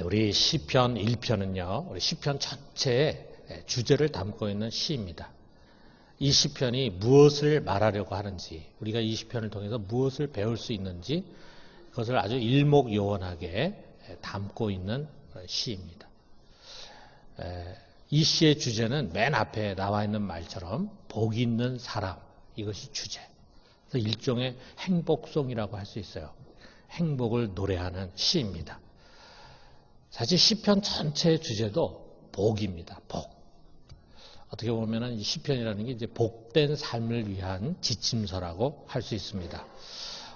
우리 시편 1편은요. 우리 시편 전체의 주제를 담고 있는 시입니다. 이 시편이 무엇을 말하려고 하는지, 우리가 이 시편을 통해서 무엇을 배울 수 있는지 그것을 아주 일목요원하게 담고 있는 시입니다. 이 시의 주제는 맨 앞에 나와 있는 말처럼 복 있는 사람 이것이 주제. 그래서 일종의 행복송이라고 할 수 있어요. 행복을 노래하는 시입니다. 사실 시편 전체의 주제도 복입니다. 복. 어떻게 보면은 이 시편이라는 게 이제 복된 삶을 위한 지침서라고 할 수 있습니다.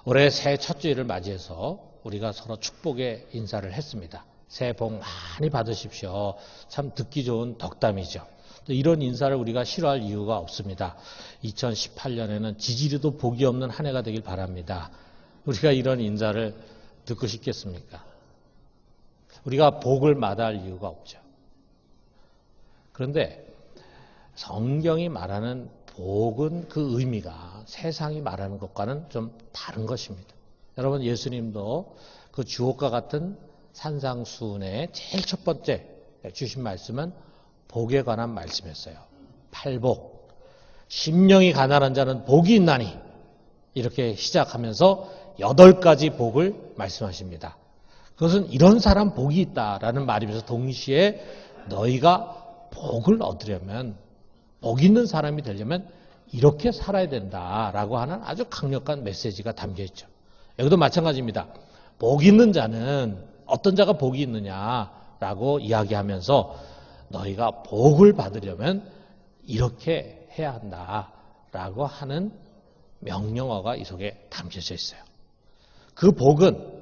올해 새해 첫 주일을 맞이해서 우리가 서로 축복의 인사를 했습니다. 새해 복 많이 받으십시오. 참 듣기 좋은 덕담이죠. 이런 인사를 우리가 싫어할 이유가 없습니다. 2018년에는 지지리도 복이 없는 한 해가 되길 바랍니다. 우리가 이런 인사를 듣고 싶겠습니까? 우리가 복을 마다할 이유가 없죠. 그런데 성경이 말하는 복은 그 의미가 세상이 말하는 것과는 좀 다른 것입니다. 여러분 예수님도 그 주옥과 같은 산상수훈의 제일 첫 번째 주신 말씀은 복에 관한 말씀이었어요. 팔복. 심령이 가난한 자는 복이 있나니 이렇게 시작하면서 여덟 가지 복을 말씀하십니다. 그것은 이런 사람 복이 있다라는 말이면서 동시에 너희가 복을 얻으려면 복 있는 사람이 되려면 이렇게 살아야 된다라고 하는 아주 강력한 메시지가 담겨 있죠. 여기도 마찬가지입니다. 복 있는 자는 어떤 자가 복이 있느냐라고 이야기하면서 너희가 복을 받으려면 이렇게 해야 한다라고 하는 명령어가 이 속에 담겨져 있어요. 그 복은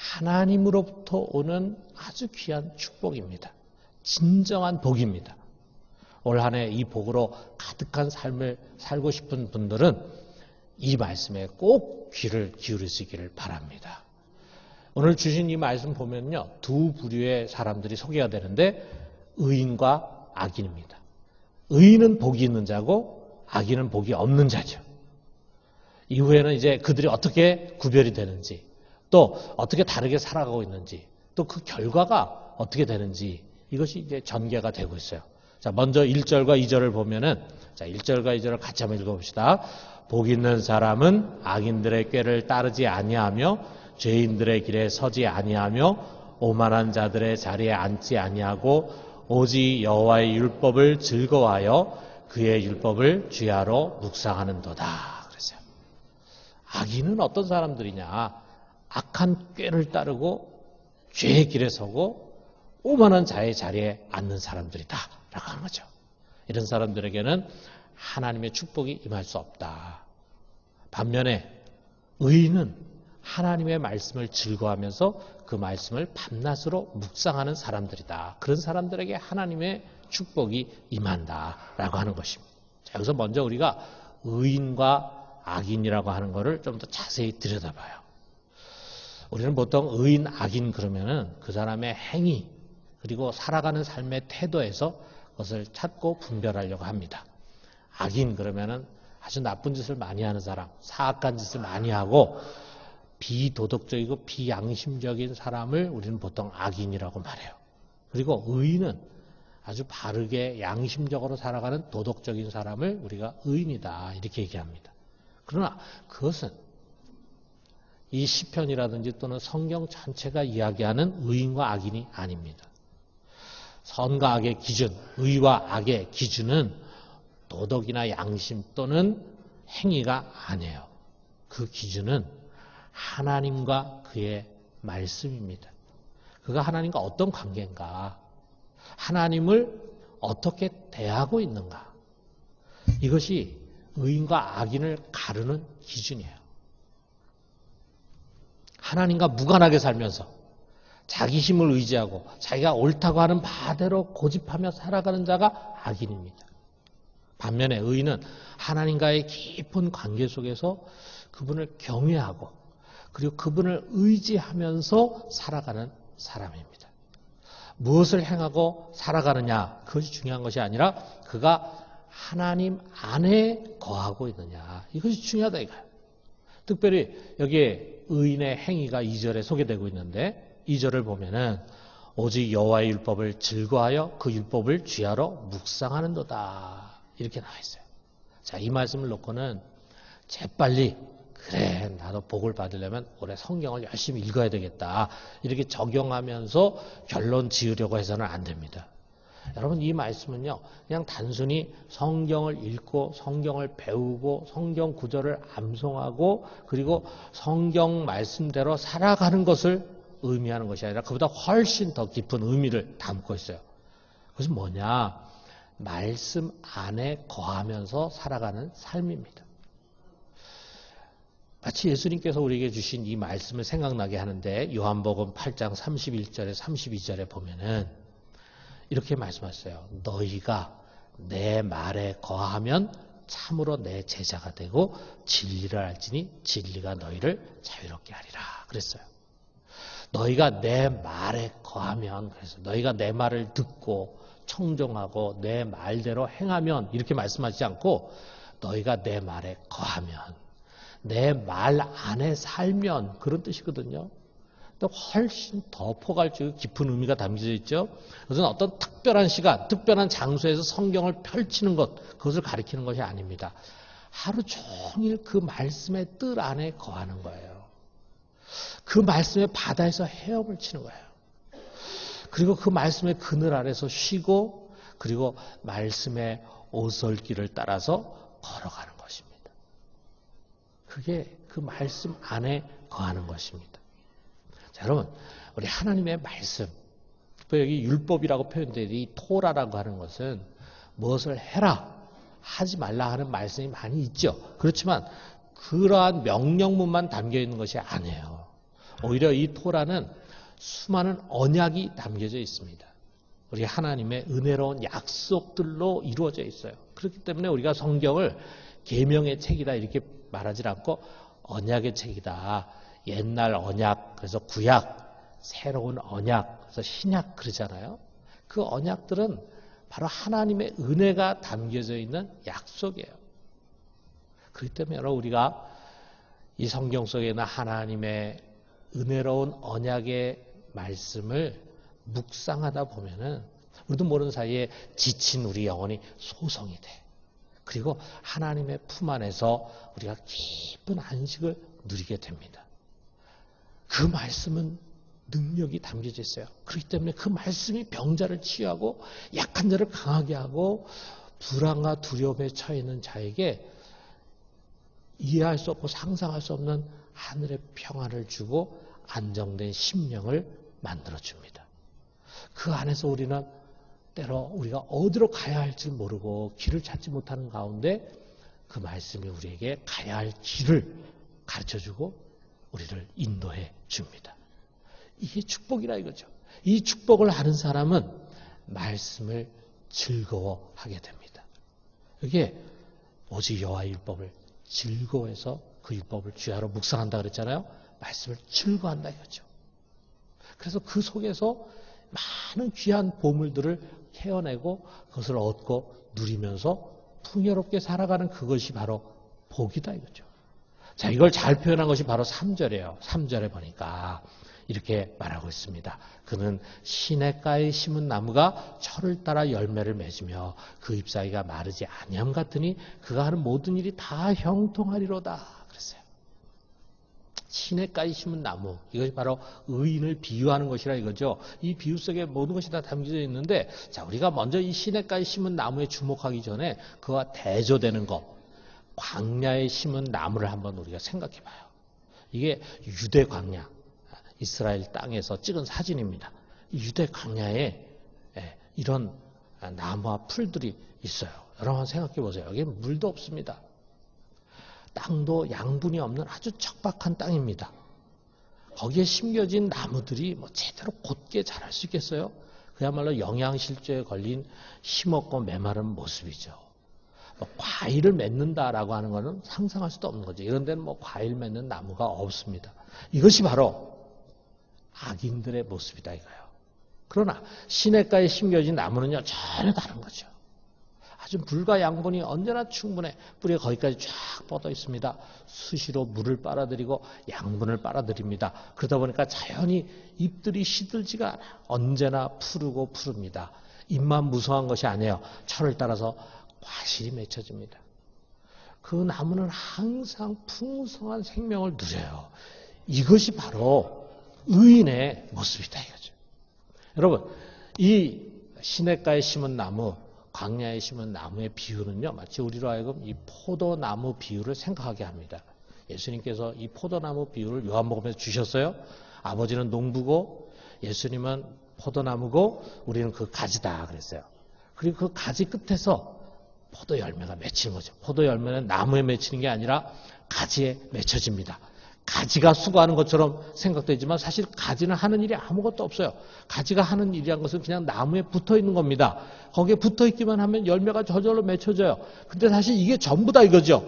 하나님으로부터 오는 아주 귀한 축복입니다. 진정한 복입니다. 올 한 해 이 복으로 가득한 삶을 살고 싶은 분들은 이 말씀에 꼭 귀를 기울이시기를 바랍니다. 오늘 주신 이 말씀 보면요. 두 부류의 사람들이 소개가 되는데 의인과 악인입니다. 의인은 복이 있는 자고 악인은 복이 없는 자죠. 이후에는 이제 그들이 어떻게 구별이 되는지 또 어떻게 다르게 살아가고 있는지 또 그 결과가 어떻게 되는지 이것이 이제 전개가 되고 있어요. 자, 먼저 1절과 2절을 보면은 자, 1절과 2절을 같이 한번 읽어 봅시다. 복 있는 사람은 악인들의 꾀를 따르지 아니하며 죄인들의 길에 서지 아니하며 오만한 자들의 자리에 앉지 아니하고 오직 여호와의 율법을 즐거워하여 그의 율법을 주야로 묵상하는도다. 그랬어요. 악인은 어떤 사람들이냐? 악한 꾀를 따르고 죄의 길에 서고 오만한 자의 자리에 앉는 사람들이다. 라고 하는 거죠. 이런 사람들에게는 하나님의 축복이 임할 수 없다. 반면에 의인은 하나님의 말씀을 즐거워하면서 그 말씀을 밤낮으로 묵상하는 사람들이다. 그런 사람들에게 하나님의 축복이 임한다. 라고 하는 것입니다. 자, 여기서 먼저 우리가 의인과 악인이라고 하는 것을 좀 더 자세히 들여다봐요. 우리는 보통 의인, 악인 그러면은 그 사람의 행위, 그리고 살아가는 삶의 태도에서 그것을 찾고 분별하려고 합니다. 악인 그러면은 아주 나쁜 짓을 많이 하는 사람, 사악한 짓을 많이 하고 비도덕적이고 비양심적인 사람을 우리는 보통 악인이라고 말해요. 그리고 의인은 아주 바르게 양심적으로 살아가는 도덕적인 사람을 우리가 의인이다 이렇게 얘기합니다. 그러나 그것은 이 시편이라든지 또는 성경 전체가 이야기하는 의인과 악인이 아닙니다. 선과 악의 기준, 의와 악의 기준은 도덕이나 양심 또는 행위가 아니에요. 그 기준은 하나님과 그의 말씀입니다. 그가 하나님과 어떤 관계인가? 하나님을 어떻게 대하고 있는가? 이것이 의인과 악인을 가르는 기준이에요. 하나님과 무관하게 살면서 자기 힘을 의지하고 자기가 옳다고 하는 바대로 고집하며 살아가는 자가 악인입니다. 반면에 의인은 하나님과의 깊은 관계 속에서 그분을 경외하고 그리고 그분을 의지하면서 살아가는 사람입니다. 무엇을 행하고 살아가느냐 그것이 중요한 것이 아니라 그가 하나님 안에 거하고 있느냐 이것이 중요하다 이거예요. 특별히 여기에 의인의 행위가 2절에 소개되고 있는데 2절을 보면은 오직 여호와의 율법을 즐거하여 그 율법을 쥐하러 묵상하는도다. 이렇게 나와 있어요. 자, 이 말씀을 놓고는 재빨리 그래 나도 복을 받으려면 올해 성경을 열심히 읽어야 되겠다. 이렇게 적용하면서 결론 지으려고 해서는 안 됩니다. 여러분 이 말씀은요 그냥 단순히 성경을 읽고 성경을 배우고 성경 구절을 암송하고 그리고 성경 말씀대로 살아가는 것을 의미하는 것이 아니라 그보다 훨씬 더 깊은 의미를 담고 있어요. 그것은 뭐냐? 말씀 안에 거하면서 살아가는 삶입니다. 마치 예수님께서 우리에게 주신 이 말씀을 생각나게 하는데 요한복음 8장 31절에 32절에 보면은 이렇게 말씀하셨어요. 너희가 내 말에 거하면 참으로 내 제자가 되고 진리를 알지니 진리가 너희를 자유롭게 하리라. 그랬어요. 너희가 내 말에 거하면 그래서 너희가 내 말을 듣고 청종하고 내 말대로 행하면 이렇게 말씀하지 않고 너희가 내 말에 거하면 내 말 안에 살면 그런 뜻이거든요. 또 훨씬 더 포괄적이고 깊은 의미가 담겨져 있죠. 그것은 어떤 특별한 시간, 특별한 장소에서 성경을 펼치는 것, 그것을 가리키는 것이 아닙니다. 하루 종일 그 말씀의 뜰 안에 거하는 거예요. 그 말씀의 바다에서 헤엄을 치는 거예요. 그리고 그 말씀의 그늘 아래서 쉬고, 그리고 말씀의 오솔길을 따라서 걸어가는 것입니다. 그게 그 말씀 안에 거하는 것입니다. 자, 여러분, 우리 하나님의 말씀, 여기 율법이라고 표현되어 이 토라라고 하는 것은 무엇을 해라, 하지 말라 하는 말씀이 많이 있죠. 그렇지만 그러한 명령문만 담겨 있는 것이 아니에요. 오히려 이 토라는 수많은 언약이 담겨져 있습니다. 우리 하나님의 은혜로운 약속들로 이루어져 있어요. 그렇기 때문에 우리가 성경을 계명의 책이다 이렇게 말하지 않고 언약의 책이다. 옛날 언약, 그래서 구약, 새로운 언약, 그래서 신약 그러잖아요. 그 언약들은 바로 하나님의 은혜가 담겨져 있는 약속이에요. 그렇기 때문에 여러분 우리가 이 성경 속에는 하나님의 은혜로운 언약의 말씀을 묵상하다 보면은 우리도 모르는 사이에 지친 우리 영혼이 소성이 돼. 그리고 하나님의 품 안에서 우리가 깊은 안식을 누리게 됩니다. 그 말씀은 능력이 담겨져 있어요. 그렇기 때문에 그 말씀이 병자를 치유하고 약한 자를 강하게 하고 불안과 두려움에 처해 있는 자에게 이해할 수 없고 상상할 수 없는 하늘의 평안을 주고 안정된 심령을 만들어 줍니다. 그 안에서 우리는 때로 우리가 어디로 가야 할지 모르고 길을 찾지 못하는 가운데 그 말씀이 우리에게 가야 할 길을 가르쳐 주고 우리를 인도해 줍니다. 이게 축복이라 이거죠. 이 축복을 하는 사람은 말씀을 즐거워하게 됩니다. 이게 오직 여호와의 율법을 즐거워해서 그 율법을 쥐하러 묵상한다 그랬잖아요. 말씀을 즐거워한다 이거죠. 그래서 그 속에서 많은 귀한 보물들을 캐어내고 그것을 얻고 누리면서 풍요롭게 살아가는 그것이 바로 복이다 이거죠. 자, 이걸 잘 표현한 것이 바로 3절이에요. 3절에 보니까 이렇게 말하고 있습니다. 그는 시냇가에 심은 나무가 철을 따라 열매를 맺으며 그 잎사귀가 마르지 아니함 같으니 그가 하는 모든 일이 다 형통하리로다. 그랬어요. 시냇가에 심은 나무 이것이 바로 의인을 비유하는 것이라 이거죠. 이 비유 속에 모든 것이 다 담겨져 있는데 자 우리가 먼저 이 시냇가에 심은 나무에 주목하기 전에 그와 대조되는 것 광야에 심은 나무를 한번 우리가 생각해 봐요. 이게 유대 광야, 이스라엘 땅에서 찍은 사진입니다. 유대 광야에 예, 이런 나무와 풀들이 있어요. 여러분 생각해 보세요. 여기 물도 없습니다. 땅도 양분이 없는 아주 척박한 땅입니다. 거기에 심겨진 나무들이 뭐 제대로 곧게 자랄 수 있겠어요? 그야말로 영양실조에 걸린 힘없고 메마른 모습이죠. 뭐 과일을 맺는다라고 하는 것은 상상할 수도 없는 거죠. 이런 데는 뭐 과일 맺는 나무가 없습니다. 이것이 바로 악인들의 모습이다 이거예요. 그러나 시냇가에 심겨진 나무는요 전혀 다른 거죠. 아주 물과 양분이 언제나 충분해 뿌리에 거기까지 쫙 뻗어 있습니다. 수시로 물을 빨아들이고 양분을 빨아들입니다. 그러다 보니까 자연히 잎들이 시들지가 않아. 언제나 푸르고 푸릅니다. 잎만 무성한 것이 아니에요. 철을 따라서 과실이 맺혀집니다. 그 나무는 항상 풍성한 생명을 누려요. 이것이 바로 의인의 모습이다 이거죠. 여러분, 이 시냇가에 심은 나무, 광야에 심은 나무의 비유는요, 마치 우리로 하여금 이 포도나무 비유를 생각하게 합니다. 예수님께서 이 포도나무 비유를 요한복음에서 주셨어요. 아버지는 농부고 예수님은 포도나무고 우리는 그 가지다 그랬어요. 그리고 그 가지 끝에서 포도 열매가 맺히는 거죠. 포도 열매는 나무에 맺히는 게 아니라 가지에 맺혀집니다. 가지가 수고하는 것처럼 생각되지만 사실 가지는 하는 일이 아무것도 없어요. 가지가 하는 일이란 것은 그냥 나무에 붙어 있는 겁니다. 거기에 붙어 있기만 하면 열매가 저절로 맺혀져요. 근데 사실 이게 전부 다 이거죠.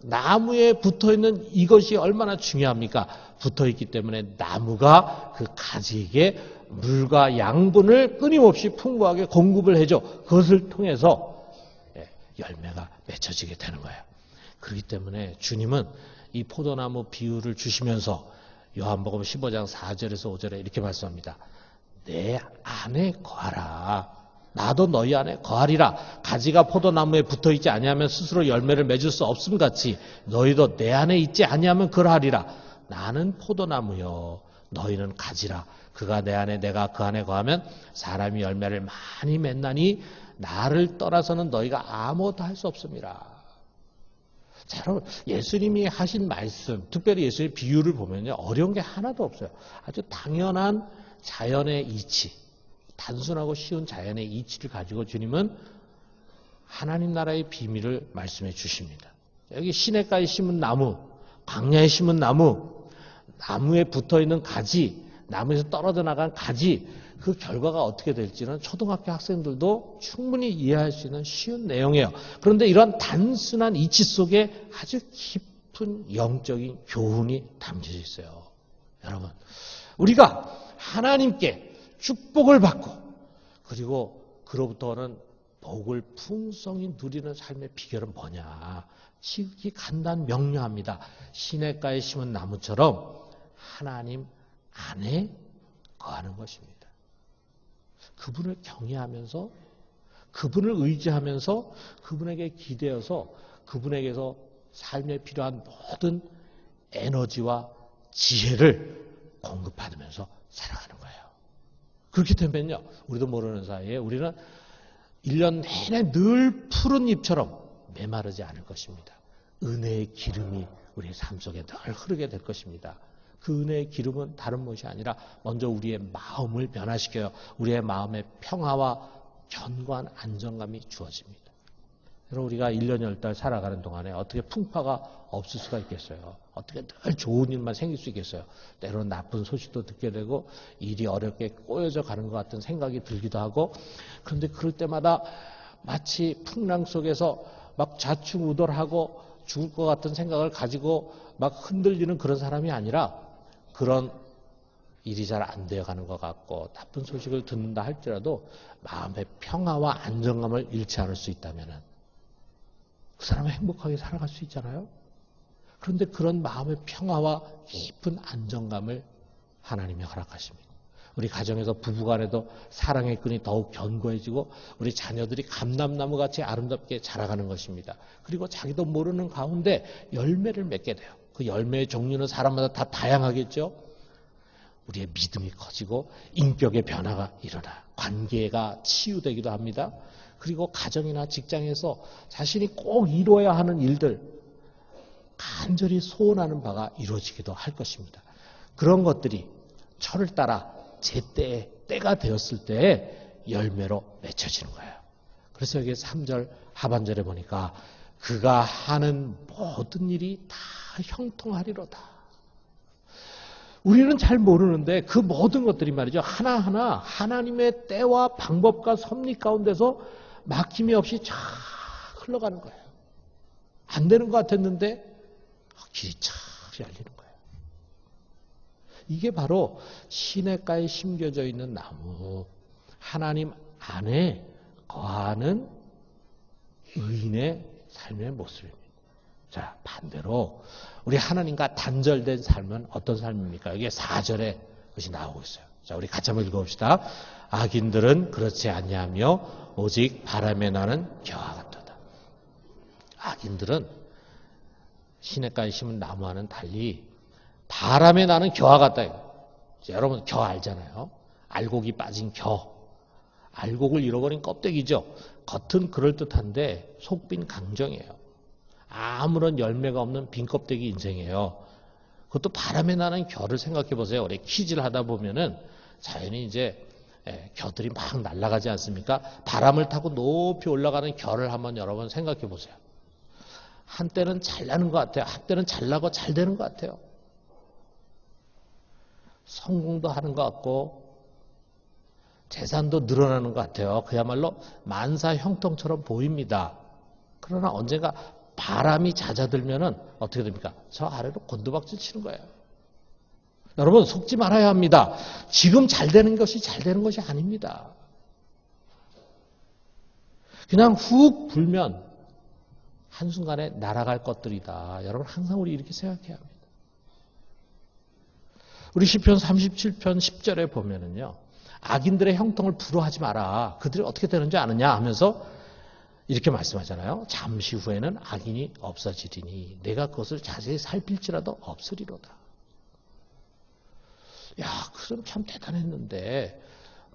나무에 붙어 있는 이것이 얼마나 중요합니까? 붙어 있기 때문에 나무가 그 가지에게 물과 양분을 끊임없이 풍부하게 공급을 해줘. 그것을 통해서 열매가 맺혀지게 되는 거예요. 그렇기 때문에 주님은 이 포도나무 비유를 주시면서 요한복음 15장 4절에서 5절에 이렇게 말씀합니다. 내 안에 거하라. 나도 너희 안에 거하리라. 가지가 포도나무에 붙어 있지 아니하면 스스로 열매를 맺을 수 없음 같이 너희도 내 안에 있지 아니하면 그러하리라. 나는 포도나무요. 너희는 가지라. 그가 내 안에 내가 그 안에 거하면 사람이 열매를 많이 맺나니 나를 떠나서는 너희가 아무것도 할 수 없습니다. 자, 여러분, 예수님이 하신 말씀, 특별히 예수님의 비유를 보면요, 어려운 게 하나도 없어요. 아주 당연한 자연의 이치, 단순하고 쉬운 자연의 이치를 가지고 주님은 하나님 나라의 비밀을 말씀해 주십니다. 여기 시냇가에 심은 나무, 광야에 심은 나무, 나무에 붙어 있는 가지, 나무에서 떨어져 나간 가지, 그 결과가 어떻게 될지는 초등학교 학생들도 충분히 이해할 수 있는 쉬운 내용이에요. 그런데 이런 단순한 이치 속에 아주 깊은 영적인 교훈이 담겨져 있어요. 여러분, 우리가 하나님께 축복을 받고 그리고 그로부터는 복을 풍성히 누리는 삶의 비결은 뭐냐? 지극히 간단 명료합니다. 시냇가에 심은 나무처럼 하나님 안에 거하는 것입니다. 그분을 경외하면서 그분을 의지하면서 그분에게 기대어서 그분에게서 삶에 필요한 모든 에너지와 지혜를 공급받으면서 살아가는 거예요. 그렇기 때문에요. 우리도 모르는 사이에 우리는 1년 내내 늘 푸른 잎처럼 메마르지 않을 것입니다. 은혜의 기름이 우리의 삶 속에 늘 흐르게 될 것입니다. 그 은혜의 기름은 다른 것이 아니라 먼저 우리의 마음을 변화시켜요. 우리의 마음의 평화와 견고한 안정감이 주어집니다. 여러분 우리가 1년 10달 살아가는 동안에 어떻게 풍파가 없을 수가 있겠어요. 어떻게 늘 좋은 일만 생길 수 있겠어요. 때로는 나쁜 소식도 듣게 되고 일이 어렵게 꼬여져 가는 것 같은 생각이 들기도 하고 그런데 그럴 때마다 마치 풍랑 속에서 막 좌충우돌하고 죽을 것 같은 생각을 가지고 막 흔들리는 그런 사람이 아니라 그런 일이 잘 안 되어 가는 것 같고 나쁜 소식을 듣는다 할지라도 마음의 평화와 안정감을 잃지 않을 수 있다면 그 사람은 행복하게 살아갈 수 있잖아요. 그런데 그런 마음의 평화와 깊은 안정감을 하나님이 허락하십니다. 우리 가정에서 부부간에도 사랑의 끈이 더욱 견고해지고 우리 자녀들이 감람나무 같이 아름답게 자라가는 것입니다. 그리고 자기도 모르는 가운데 열매를 맺게 돼요. 그 열매의 종류는 사람마다 다 다양하겠죠. 우리의 믿음이 커지고 인격의 변화가 일어나 관계가 치유되기도 합니다. 그리고 가정이나 직장에서 자신이 꼭 이루어야 하는 일들 간절히 소원하는 바가 이루어지기도 할 것입니다. 그런 것들이 철을 따라 제때에 때가 되었을 때 열매로 맺혀지는 거예요. 그래서 여기 3절 하반절에 보니까 그가 하는 모든 일이 다 형통하리로다. 우리는 잘 모르는데 그 모든 것들이 말이죠. 하나하나 하나님의 때와 방법과 섭리 가운데서 막힘이 없이 쫙 흘러가는 거예요. 안 되는 것 같았는데 길이 쫙 열리는 거예요. 이게 바로 시냇가에 심겨져 있는 나무, 하나님 안에 거하는 의인의 삶의 모습입니다. 자, 반대로 우리 하나님과 단절된 삶은 어떤 삶입니까? 이게 4절에 그것이 나오고 있어요. 자, 우리 같이 한번 읽어봅시다. 악인들은 그렇지 아니하며 오직 바람에 나는 겨와 같도다. 악인들은 시냇가에 심은 나무와는 달리 바람에 나는 겨와 같다. 자, 여러분 겨 알잖아요. 알곡이 빠진 겨. 알곡을 잃어버린 껍데기죠. 겉은 그럴듯한데 속빈 강정이에요. 아무런 열매가 없는 빈 껍데기 인생이에요. 그것도 바람에 나는 겨를 생각해 보세요. 우리 퀴즈를 하다 보면은 자연히 이제 예, 겨들이 막 날아가지 않습니까? 바람을 타고 높이 올라가는 겨를 한번 여러분 생각해 보세요. 한때는 잘 나는 것 같아요. 한때는 잘 나고 잘 되는 것 같아요. 성공도 하는 것 같고 재산도 늘어나는 것 같아요. 그야말로 만사 형통처럼 보입니다. 그러나 언젠가 바람이 잦아들면은 어떻게 됩니까? 저 아래로 곤두박질 치는 거예요. 여러분 속지 말아야 합니다. 지금 잘 되는 것이 잘 되는 것이 아닙니다. 그냥 훅 불면 한순간에 날아갈 것들이다. 여러분 항상 우리 이렇게 생각해야 합니다. 우리 시편 37편 10절에 보면은요. 악인들의 형통을 부러하지 마라. 그들이 어떻게 되는지 아느냐 하면서 이렇게 말씀하잖아요. 잠시 후에는 악인이 없어지리니 내가 그것을 자세히 살필지라도 없으리로다. 야, 그럼 참 대단했는데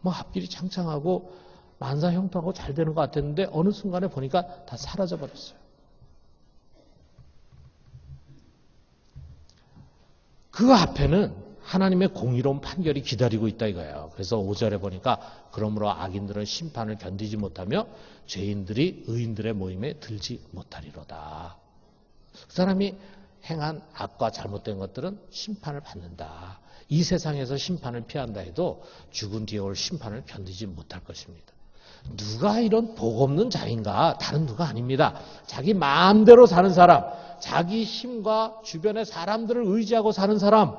뭐 앞길이 창창하고 만사 형통하고 잘 되는 것 같았는데 어느 순간에 보니까 다 사라져 버렸어요. 그 앞에는 하나님의 공의로운 판결이 기다리고 있다 이거예요. 그래서 5절에 보니까 그러므로 악인들은 심판을 견디지 못하며 죄인들이 의인들의 모임에 들지 못하리로다. 그 사람이 행한 악과 잘못된 것들은 심판을 받는다. 이 세상에서 심판을 피한다 해도 죽은 뒤에 올 심판을 견디지 못할 것입니다. 누가 이런 복 없는 자인가? 다른 누가 아닙니다. 자기 마음대로 사는 사람, 자기 힘과 주변의 사람들을 의지하고 사는 사람,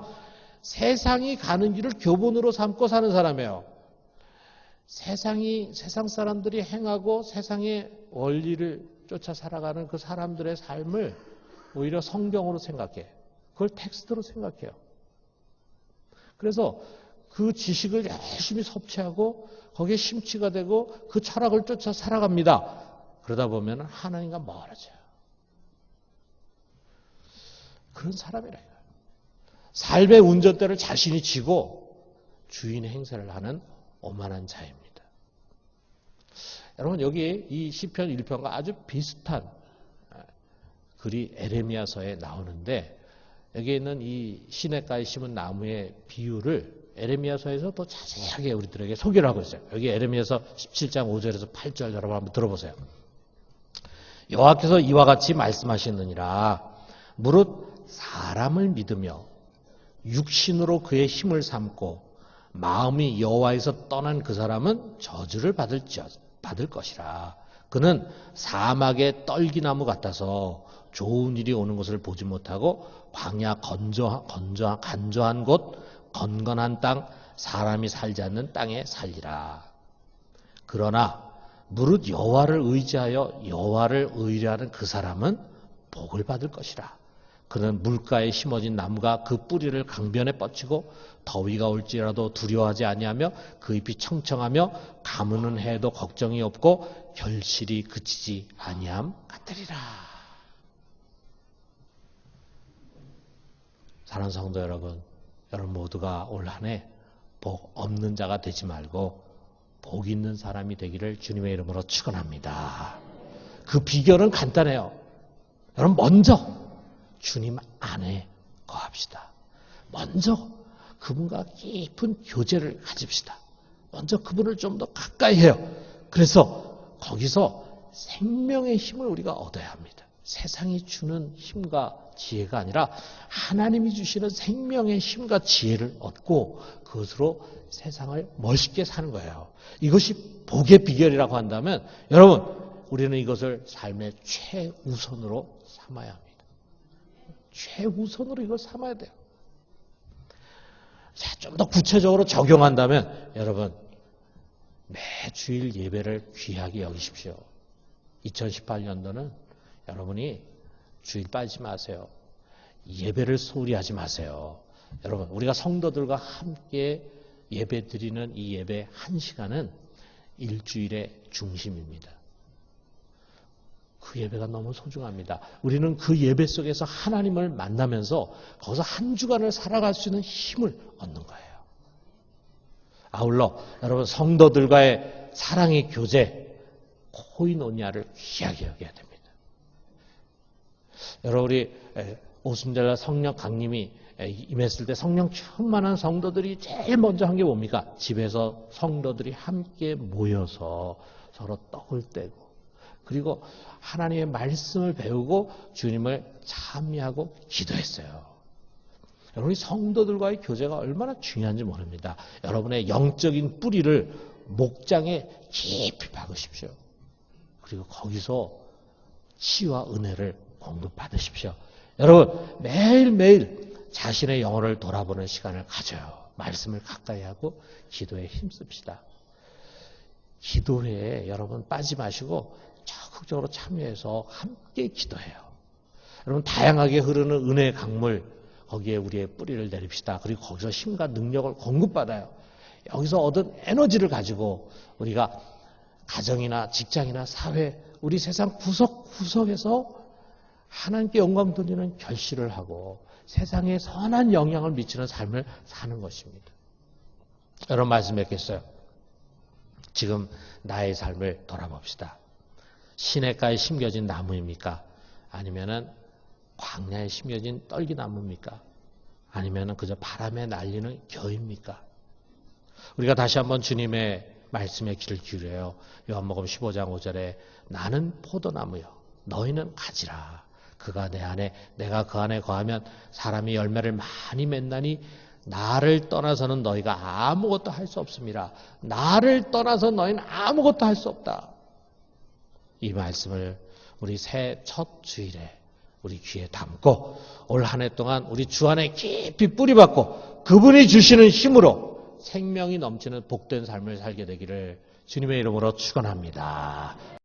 세상이 가는 길을 교본으로 삼고 사는 사람이에요. 세상이 세상 사람들이 행하고 세상의 원리를 쫓아 살아가는 그 사람들의 삶을 오히려 성경으로 생각해. 그걸 텍스트로 생각해요. 그래서 그 지식을 열심히 섭취하고 거기에 심취가 되고 그 철학을 쫓아 살아갑니다. 그러다 보면 하나님과 멀어져요. 그런 사람이라. 삶의 운전대를 자신이 지고 주인의 행세를 하는 오만한 자입니다. 여러분 여기 이 시편 1편과 아주 비슷한 아, 글이 에레미야서에 나오는데 여기 있는 이 시냇가에 심은 나무의 비유를 에레미야서에서 더 자세하게 우리들에게 소개를 하고 있어요. 여기 에레미야서 17장 5절에서 8절 여러분 한번 들어보세요. 여호와께서 이와 같이 말씀하시느니라 무릇 사람을 믿으며 육신으로 그의 힘을 삼고 마음이 여호와에서 떠난 그 사람은 저주를 받을 받을 것이라. 그는 사막의 떨기나무 같아서 좋은 일이 오는 것을 보지 못하고 광야 건조 건조 간조한 곳 건건한 땅 사람이 살지 않는 땅에 살리라. 그러나 무릇 여호와를 의지하여 여호와를 의뢰하는 그 사람은 복을 받을 것이라. 그는 물가에 심어진 나무가 그 뿌리를 강변에 뻗치고 더위가 올지라도 두려워하지 아니하며 그 잎이 청청하며 가무는 해도 걱정이 없고 결실이 그치지 아니함 같으리라. 사랑하는 성도 여러분, 여러분 모두가 올 한해 복 없는 자가 되지 말고 복 있는 사람이 되기를 주님의 이름으로 축원합니다. 그 비결은 간단해요. 여러분 먼저 주님 안에 거합시다. 먼저 그분과 깊은 교제를 가집시다. 먼저 그분을 좀 더 가까이 해요. 그래서 거기서 생명의 힘을 우리가 얻어야 합니다. 세상이 주는 힘과 지혜가 아니라 하나님이 주시는 생명의 힘과 지혜를 얻고 그것으로 세상을 멋있게 사는 거예요. 이것이 복의 비결이라고 한다면 여러분 우리는 이것을 삶의 최우선으로 삼아야 합니다. 최우선으로 이걸 삼아야 돼요. 자, 좀 더 구체적으로 적용한다면 여러분 매 주일 예배를 귀하게 여기십시오. 2018년도는 여러분이 주일 빠지지 마세요. 예배를 소홀히 하지 마세요. 여러분, 우리가 성도들과 함께 예배 드리는 이 예배 한 시간은 일주일의 중심입니다. 그 예배가 너무 소중합니다. 우리는 그 예배 속에서 하나님을 만나면서 거기서 한 주간을 살아갈 수 있는 힘을 얻는 거예요. 아울러 여러분 성도들과의 사랑의 교제, 코이노니아를 귀하게 여겨야 됩니다. 여러분 우리 오순절날 성령 강림이 임했을 때 성령 충만한 성도들이 제일 먼저 한 게 뭡니까? 집에서 성도들이 함께 모여서 서로 떡을 떼고 그리고 하나님의 말씀을 배우고 주님을 찬미하고 기도했어요. 여러분이 성도들과의 교제가 얼마나 중요한지 모릅니다. 여러분의 영적인 뿌리를 목장에 깊이 박으십시오. 그리고 거기서 치유와 은혜를 공급받으십시오. 여러분 매일매일 자신의 영혼을 돌아보는 시간을 가져요. 말씀을 가까이 하고 기도에 힘씁시다. 기도회에 여러분 빠지 마시고 적극적으로 참여해서 함께 기도해요. 여러분 다양하게 흐르는 은혜의 강물 거기에 우리의 뿌리를 내립시다. 그리고 거기서 힘과 능력을 공급받아요. 여기서 얻은 에너지를 가지고 우리가 가정이나 직장이나 사회, 우리 세상 구석구석에서 하나님께 영광 돌리는 결실을 하고 세상에 선한 영향을 미치는 삶을 사는 것입니다. 여러분 말씀 뵙겠어요. 지금 나의 삶을 돌아봅시다. 시냇가에 심겨진 나무입니까? 아니면은 광야에 심겨진 떨기나무입니까? 아니면은 그저 바람에 날리는 겨입니까? 우리가 다시 한번 주님의 말씀에 귀를 기울여요. 요한복음 15장 5절에 나는 포도나무요. 너희는 가지라. 그가 내 안에 내가 그 안에 거하면 사람이 열매를 많이 맺나니 나를 떠나서는 너희가 아무것도 할 수 없습니다. 나를 떠나서 너희는 아무것도 할 수 없다. 이 말씀을 우리 새 첫 주일에 우리 귀에 담고 올 한 해 동안 우리 주 안에 깊이 뿌리박고 그분이 주시는 힘으로 생명이 넘치는 복된 삶을 살게 되기를 주님의 이름으로 축원합니다.